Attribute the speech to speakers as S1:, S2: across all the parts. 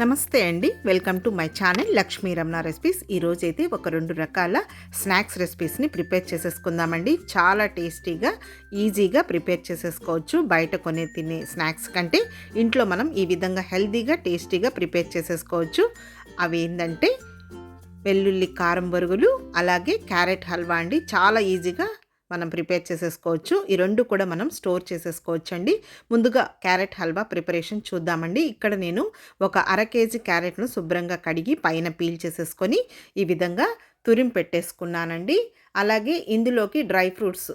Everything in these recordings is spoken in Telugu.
S1: నమస్తే అండి. Welcome to my channel Lakshmi Ramana recipes. ఈరోజు అయితే ఒక రెండు రకాల స్నాక్స్ రెసిపీస్ని ప్రిపేర్ చేసేసుకుందామండి. చాలా టేస్టీగా ఈజీగా ప్రిపేర్ చేసేసుకోవచ్చు. బయట కొనే తినే స్నాక్స్ కంటే ఇంట్లో మనం ఈ విధంగా హెల్తీగా టేస్టీగా ప్రిపేర్ చేసేసుకోవచ్చు. అవి ఏంటంటే వెల్లుల్లి కారం బరుగులు అలాగే క్యారెట్ హల్వా అండి. చాలా ఈజీగా మనం ప్రిపేర్ చేసేసుకోవచ్చు. ఈ రెండు కూడా మనం స్టోర్ చేసేసుకోవచ్చు అండి ముందుగా క్యారెట్ హల్వా ప్రిపరేషన్ చూద్దామండి. ఇక్కడ నేను ఒక అర కేజీ క్యారెట్ను శుభ్రంగా కడిగి పైన పీల్ చేసేసుకొని ఈ విధంగా తురిం పెట్టేసుకున్నానండి. అలాగే ఇందులోకి డ్రై ఫ్రూట్స్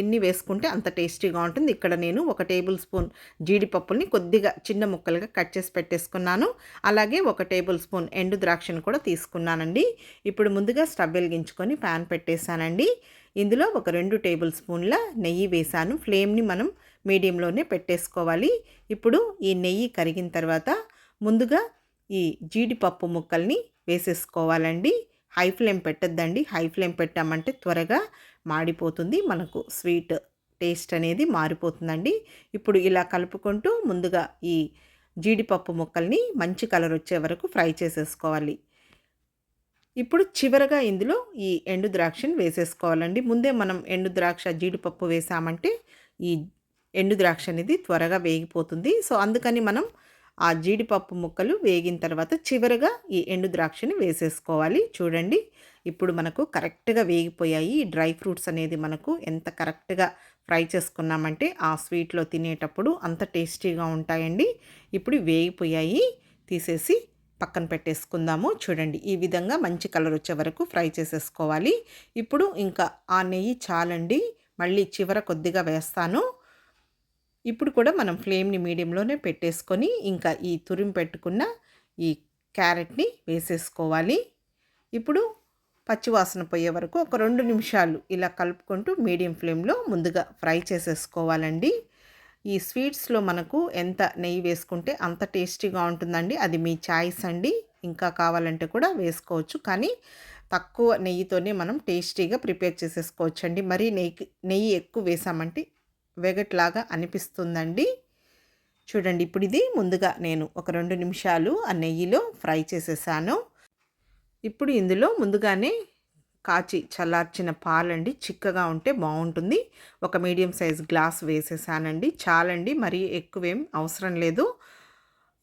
S1: ఎన్ని వేసుకుంటే అంత టేస్టీగా ఉంటుంది. ఇక్కడ నేను ఒక టేబుల్ స్పూన్ జీడిపప్పుల్ని కొద్దిగా చిన్న ముక్కలుగా కట్ చేసి పెట్టేసుకున్నాను. అలాగే ఒక టేబుల్ స్పూన్ ఎండు ద్రాక్షను కూడా తీసుకున్నానండి. ఇప్పుడు ముందుగా స్టవ్ వెలిగించుకొని ప్యాన్ పెట్టేశానండి. ఇందులో ఒక రెండు టేబుల్ స్పూన్ల నెయ్యి వేసాను ఫ్లేమ్ని మనం మీడియంలోనే పెట్టేసుకోవాలి. ఇప్పుడు ఈ నెయ్యి కరిగిన తర్వాత ముందుగా ఈ జీడిపప్పు ముక్కల్ని వేసేసుకోవాలండి. హై ఫ్లేమ్ పెట్టద్దండి. హై ఫ్లేమ్ పెట్టామంటే త్వరగా మాడిపోతుంది. మనకు స్వీట్ టేస్ట్ అనేది మారిపోతుందండి. ఇప్పుడు ఇలా కలుపుకుంటూ ముందుగా ఈ జీడిపప్పు ముక్కల్ని మంచి కలర్ వచ్చే వరకు ఫ్రై చేసేసుకోవాలి. ఇప్పుడు చివరగా ఇందులో ఈ ఎండు ద్రాక్షని వేసేసుకోవాలండి. ముందే మనం ఎండు ద్రాక్ష జీడిపప్పు వేసామంటే ఈ ఎండు ద్రాక్ష అనేది త్వరగా వేగిపోతుంది. సో అందుకని మనం ఆ జీడిపప్పు ముక్కలు వేగిన తర్వాత చివరగా ఈ ఎండు ద్రాక్షని వేసేసుకోవాలి. చూడండి ఇప్పుడు మనకు కరెక్ట్గా వేగిపోయాయి. ఈ డ్రై ఫ్రూట్స్ అనేది మనకు ఎంత కరెక్ట్గా ఫ్రై చేసుకున్నామంటే ఆ స్వీట్లో తినేటప్పుడు అంత టేస్టీగా ఉంటాయండి. ఇప్పుడు వేగిపోయాయి. తీసేసి పక్కన పెట్టేసుకుందాము. చూడండి ఈ విధంగా మంచి కలర్ వచ్చే వరకు ఫ్రై చేసేసుకోవాలి. ఇప్పుడు ఇంకా ఆ నెయ్యి చాలండి. మళ్ళీ చివర కొద్దిగా వేస్తాను. ఇప్పుడు కూడా మనం ఫ్లేమ్ని మీడియంలోనే పెట్టేసుకొని ఇంకా ఈ తురిమి పెట్టుకున్న ఈ క్యారెట్ని వేసేసుకోవాలి. ఇప్పుడు పచ్చివాసన పోయే వరకు ఒక రెండు నిమిషాలు ఇలా కలుపుకుంటూ మీడియం ఫ్లేమ్లో ముందుగా ఫ్రై చేసేసుకోవాలండి. ఈ స్వీట్స్లో మనకు ఎంత నెయ్యి వేసుకుంటే అంత టేస్టీగా ఉంటుందండి. అది మీ చాయిస్ అండి. ఇంకా కావాలంటే కూడా వేసుకోవచ్చు. కానీ తక్కువ నెయ్యితోనే మనం టేస్టీగా ప్రిపేర్ చేసేసుకోవచ్చు అండి మరీ నెయ్యి నెయ్యి ఎక్కువ వేసామంటే వెగట్లాగా అనిపిస్తుందండి. చూడండి ఇప్పుడు ఇది ముందుగా నేను ఒక రెండు నిమిషాలు ఆ నెయ్యిలో ఫ్రై చేసేసాను. ఇప్పుడు ఇందులో ముందుగానే కాచి చల్లార్చిన పాలండి చిక్కగా ఉంటే బాగుంటుంది. ఒక మీడియం సైజ్ గ్లాస్ వేసేసానండి. చాలండి మరీ ఎక్కువేం అవసరం లేదు.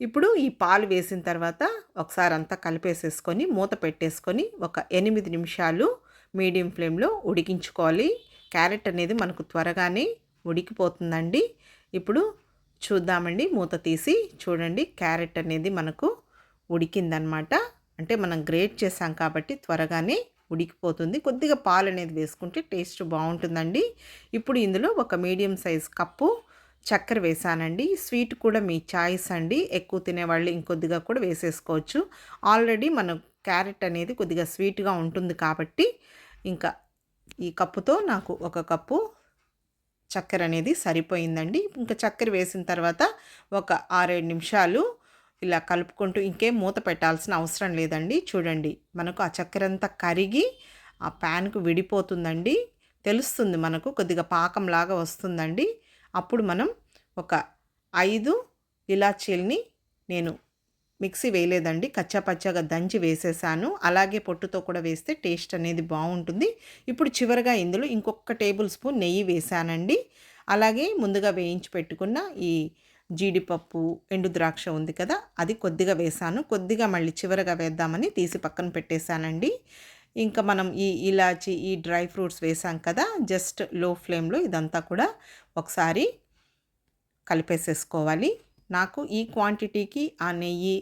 S1: ఇప్పుడు ఈ పాలు వేసిన తర్వాత ఒకసారి అంతా కలిపేసేసుకొని మూత పెట్టేసుకొని ఒక ఎనిమిది నిమిషాలు మీడియం ఫ్లేమ్లో ఉడికించుకోవాలి. క్యారెట్ అనేది మనకు త్వరగానే ఉడికిపోతుందండి. ఇప్పుడు చూద్దామండి. మూత తీసి చూడండి. క్యారెట్ అనేది మనకు ఉడికిందనమాట. అంటే మనం గ్రేట్ చేసాం కాబట్టి త్వరగానే ఉడికిపోతుంది. కొద్దిగా పాలు అనేది వేసుకుంటే టేస్ట్ బాగుంటుందండి. ఇప్పుడు ఇందులో ఒక మీడియం సైజ్ కప్పు చక్కెర వేసానండి. స్వీట్ కూడా మీ చాయిస్ అండి. ఎక్కువ తినేవాళ్ళు ఇంకొద్దిగా కూడా వేసేసుకోవచ్చు. ఆల్రెడీ మన క్యారెట్ అనేది కొద్దిగా స్వీట్గా ఉంటుంది కాబట్టి ఇంకా ఈ కప్పుతో నాకు ఒక కప్పు చక్కెర అనేది సరిపోయిందండి. ఇంకా చక్కెర వేసిన తర్వాత ఒక ఆరేడు నిమిషాలు ఇలా కలుపుకుంటూ ఇంకేం మూత పెట్టాల్సిన అవసరం లేదండి. చూడండి మనకు ఆ చక్కెర అంతా కరిగి ఆ ప్యాన్కు విడిపోతుందండి. తెలుస్తుంది మనకు కొద్దిగా పాకంలాగా వస్తుందండి. అప్పుడు మనం ఒక ఐదు ఇలాచీల్ని నేను మిక్సీ వేయలేదండి. కచ్చాపచ్చాగా దంచి వేసేసాను. అలాగే పొట్టుతో కూడా వేస్తే టేస్ట్ అనేది బాగుంటుంది. ఇప్పుడు చివరిగా ఇందులో ఇంకొక టేబుల్ స్పూన్ నెయ్యి వేసానండి. అలాగే ముందుగా వేయించి పెట్టుకున్న ఈ జీడిపప్పు ఎండు ద్రాక్ష ఉంది కదా అది కొద్దిగా వేసాను. కొద్దిగా మళ్ళీ చివరగా వేద్దామని తీసి పక్కన పెట్టేశానండి. ఇంకా మనం ఈ ఇలాచి ఈ డ్రై ఫ్రూట్స్ వేసాం కదా జస్ట్లో ఫ్లేమ్లో ఇదంతా కూడా ఒకసారి కలిపేసేసుకోవాలి. నాకు ఈ క్వాంటిటీకి ఆ నెయ్యి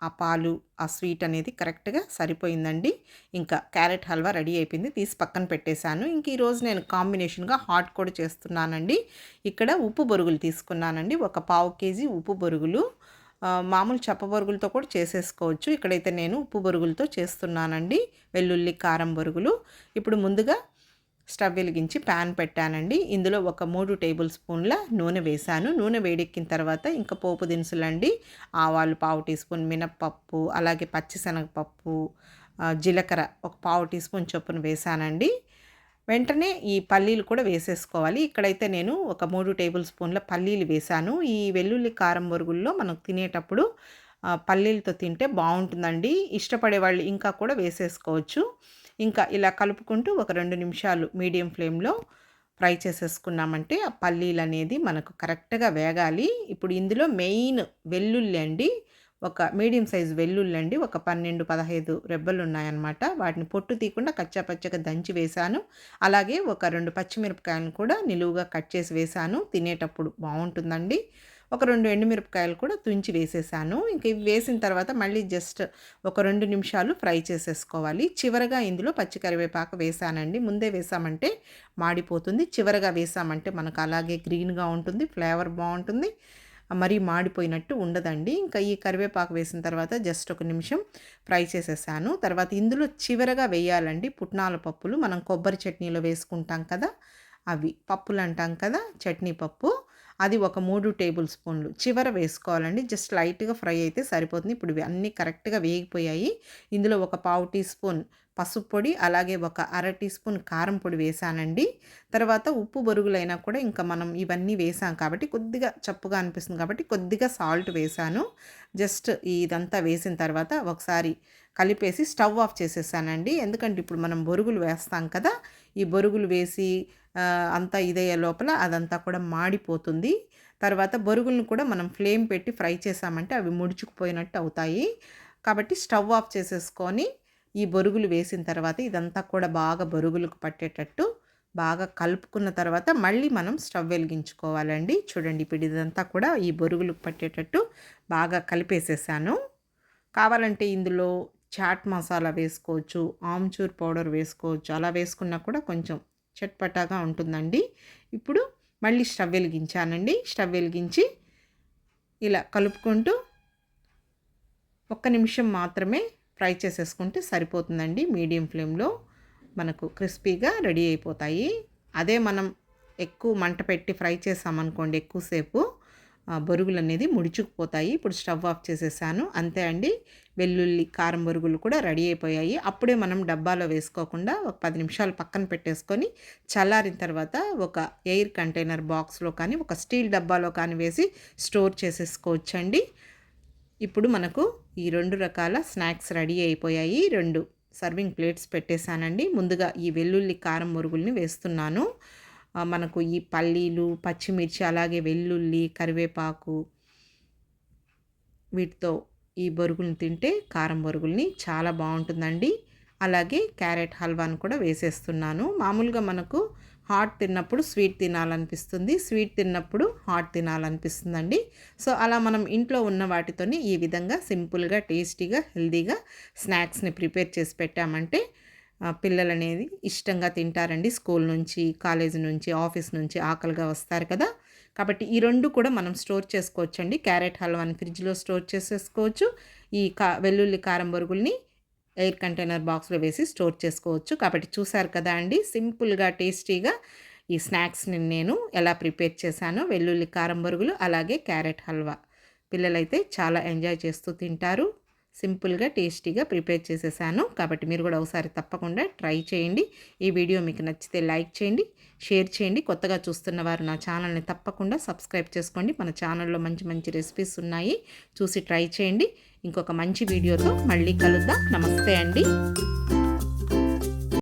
S1: ఆ పాలు ఆ స్వీట్ అనేది కరెక్ట్గా సరిపోయిందండి. ఇంకా క్యారెట్ హల్వా రెడీ అయిపోయింది. తీసి పక్కన పెట్టేశాను. ఇంక ఈరోజు నేను కాంబినేషన్గా హాట్ కూడా చేస్తున్నానండి. ఇక్కడ ఉప్పు బొరుగులు తీసుకున్నానండి. ఒక పావు కేజీ ఉప్పు బొరుగులు. మామూలు చప్ప బొరుగులతో కూడా చేసేసుకోవచ్చు. ఇక్కడైతే నేను ఉప్పు బొరుగులతో చేస్తున్నానండి. వెల్లుల్లి కారం బొరుగులు. ఇప్పుడు ముందుగా స్టవ్ వెలిగించి ప్యాన్ పెట్టానండి. ఇందులో ఒక మూడు టేబుల్ స్పూన్ల నూనె వేశాను. నూనె వేడెక్కిన తర్వాత ఇంకా పోపు దినుసులండి. ఆవాలు పావు టీ స్పూన్ మినప్పప్పు అలాగే పచ్చిశనగపప్పు జీలకర్ర ఒక పావు టీ స్పూన్ చొప్పున వేశానండి. వెంటనే ఈ పల్లీలు కూడా వేసేసుకోవాలి. ఇక్కడైతే నేను ఒక మూడు టేబుల్ స్పూన్ల పల్లీలు వేశాను. ఈ వెల్లుల్లి కారం బొరుగుల్లో మనం తినేటప్పుడు పల్లీలతో తింటే బాగుంటుందండి. ఇష్టపడే వాళ్ళు ఇంకా కూడా వేసేసుకోవచ్చు. ఇంకా ఇలా కలుపుకుంటూ ఒక రెండు నిమిషాలు మీడియం ఫ్లేమ్లో ఫ్రై చేసేసుకున్నామంటే ఆ పల్లీలు అనేది మనకు కరెక్ట్గా వేగాలి. ఇప్పుడు ఇందులో మెయిన్ వెల్లుల్లి అండి ఒక మీడియం సైజ్ వెల్లుల్లి అండి ఒక పన్నెండు పదహైదు రెబ్బలు ఉన్నాయన్నమాట. వాటిని పొట్టు తీయకుండా కచ్చాపచ్చగా దంచి వేశాను. అలాగే ఒక రెండు పచ్చిమిరపకాయలను కూడా నిలువుగా కట్ చేసి వేశాను. తినేటప్పుడు బాగుంటుందండి. ఒక రెండు ఎండుమిరపకాయలు కూడా తుంచి వేసేసాను. ఇంక ఇవి వేసిన తర్వాత మళ్ళీ జస్ట్ ఒక రెండు నిమిషాలు ఫ్రై చేసేసుకోవాలి. చివరగా ఇందులో పచ్చి కరివేపాకు వేసానండి. ముందే వేసామంటే మాడిపోతుంది. చివరగా వేసామంటే మనకు అలాగే గ్రీన్గా ఉంటుంది ఫ్లేవర్ బాగుంటుంది. మరీ మాడిపోయినట్టు ఉండదండి. ఇంకా ఈ కరివేపాకు వేసిన తర్వాత జస్ట్ ఒక నిమిషం ఫ్రై చేసేసాను. తర్వాత ఇందులో చివరగా వేయాలండి. పుట్నాల పప్పులు మనం కొబ్బరి చట్నీలో వేసుకుంటాం కదా అవి పప్పులు అంటాం కదా చట్నీ పప్పు. అది ఒక మూడు టేబుల్ స్పూన్లు. చివర వేసుకోవాలండి. జస్ట్ లైట్గా ఫ్రై అయితే సరిపోతుంది. ఇప్పుడు ఇవి అన్నీ కరెక్ట్గా వేగిపోయాయి. ఇందులో ఒక పావు టీ స్పూన్ పసుపు పొడి అలాగే ఒక అర టీ స్పూన్ కారం పొడి వేసానండి. తర్వాత ఉప్పు బొరుగులైనా కూడా ఇంకా మనం ఇవన్నీ వేసాం కాబట్టి కొద్దిగా చప్పుగా అనిపిస్తుంది కాబట్టి కొద్దిగా సాల్ట్ వేసాను. జస్ట్ ఇదంతా వేసిన తర్వాత ఒకసారి కలిపేసి స్టవ్ ఆఫ్ చేసేసానండి. ఎందుకంటే ఇప్పుడు మనం బొరుగులు వేస్తాం కదా ఈ బొరుగులు వేసి అంతా ఇదయ్యే లోపల అదంతా కూడా మాడిపోతుంది. తర్వాత బొరుగులను కూడా మనం ఫ్లేమ్ పెట్టి ఫ్రై చేసామంటే అవి ముడుచుకుపోయినట్టు అవుతాయి. కాబట్టి స్టవ్ ఆఫ్ చేసేసుకొని ఈ బొరుగులు వేసిన తర్వాత ఇదంతా కూడా బాగా బొరుగులకు పట్టేటట్టు బాగా కలుపుకున్న తర్వాత మళ్ళీ మనం స్టవ్ వెలిగించుకోవాలండి. చూడండి ఇప్పుడు ఇదంతా కూడా ఈ బొరుగులకు పట్టేటట్టు బాగా కలిపేసేసాను. కావాలంటే ఇందులో చాట్ మసాలా వేసుకోవచ్చు ఆమ్చూర్ పౌడర్ వేసుకోవచ్చు అలా వేసుకున్నా కూడా కొంచెం చట్పటాగా ఉంటుందండి. ఇప్పుడు మళ్ళీ స్టవ్ వెలిగించానండి. స్టవ్ వెలిగించి ఇలా కలుపుకుంటూ ఒక్క నిమిషం మాత్రమే ఫ్రై చేసేసుకుంటే సరిపోతుందండి. మీడియం ఫ్లేమ్లో మనకు క్రిస్పీగా రెడీ అయిపోతాయి. అదే మనం ఎక్కువ మంట పెట్టి ఫ్రై చేసామనుకోండి ఎక్కువసేపు ఆ, బొరుగులు అనేది ముడుచుకుపోతాయి. ఇప్పుడు స్టవ్ ఆఫ్ చేసేసాను. అంతే అండి. వెల్లుల్లి కారం బొరుగులు కూడా రెడీ అయిపోయాయి. అప్పుడే మనం డబ్బాలో వేసుకోకుండా ఒక పది నిమిషాలు పక్కన పెట్టేసుకొని చల్లారిన తర్వాత ఒక ఎయిర్ కంటైనర్ బాక్స్లో కానీ ఒక స్టీల్ డబ్బాలో కానీ వేసి స్టోర్ చేసేసుకోవచ్చండి. ఇప్పుడు మనకు ఈ రెండు రకాల స్నాక్స్ రెడీ అయిపోయాయి. రెండు సర్వింగ్ ప్లేట్స్ పెట్టేశానండి. ముందుగా ఈ వెల్లుల్లి కారం మురుగుల్ని వేస్తున్నాను. మనకు ఈ పల్లీలు పచ్చిమిర్చి అలాగే వెల్లుల్లి కరివేపాకు వీటితో ఈ బొరుగుల్ని తింటే కారం బొరుగుల్ని చాలా బాగుంటుందండి. అలాగే క్యారెట్ హల్వాను కూడా వేసేస్తున్నాను. మామూలుగా మనకు హాట్ తిన్నప్పుడు స్వీట్ తినాలనిపిస్తుంది స్వీట్ తిన్నప్పుడు హాట్ తినాలనిపిస్తుందండి. సో అలా మనం ఇంట్లో ఉన్న వాటితోని ఈ విధంగా సింపుల్గా టేస్టీగా హెల్తీగా స్నాక్స్ని ప్రిపేర్ చేసి పెట్టామంటే పిల్లలు అనేది ఇష్టంగా తింటారండి. స్కూల్ నుంచి కాలేజ్ నుంచి ఆఫీస్ నుంచి ఆకలిగా వస్తారు కదా. కాబట్టి ఈ రెండు కూడా మనం స్టోర్ చేసుకోవచ్చండి. క్యారెట్ హల్వాని ఫ్రిడ్జ్లో స్టోర్ చేసేసుకోవచ్చు. ఈ కా వెల్లుల్లి కారం బొరుగుల్ని ఎయిర్ కంటైనర్ బాక్స్లో వేసి స్టోర్ చేసుకోవచ్చు. కాబట్టి చూసారు కదా అండి సింపుల్గా టేస్టీగా ఈ స్నాక్స్ని నేను ఎలా ప్రిపేర్ చేశానో వెల్లుల్లి కారం బరుగులు అలాగే క్యారెట్ హల్వా. పిల్లలైతే చాలా ఎంజాయ్ చేస్తూ తింటారు. సింపుల్గా టేస్టీగా ప్రిపేర్ చేసేసాను. కాబట్టి మీరు కూడా ఒకసారి తప్పకుండా ట్రై చేయండి. ఈ వీడియో మీకు నచ్చితే లైక్ చేయండి షేర్ చేయండి. కొత్తగా చూస్తున్న వారు నా ఛానల్ని తప్పకుండా సబ్స్క్రైబ్ చేసుకోండి. మన ఛానల్లో మంచి మంచి రెసిపీస్ ఉన్నాయి. చూసి ట్రై చేయండి. ఇంకొక మంచి వీడియోతో మళ్ళీ కలుద్దాం. నమస్తే అండి.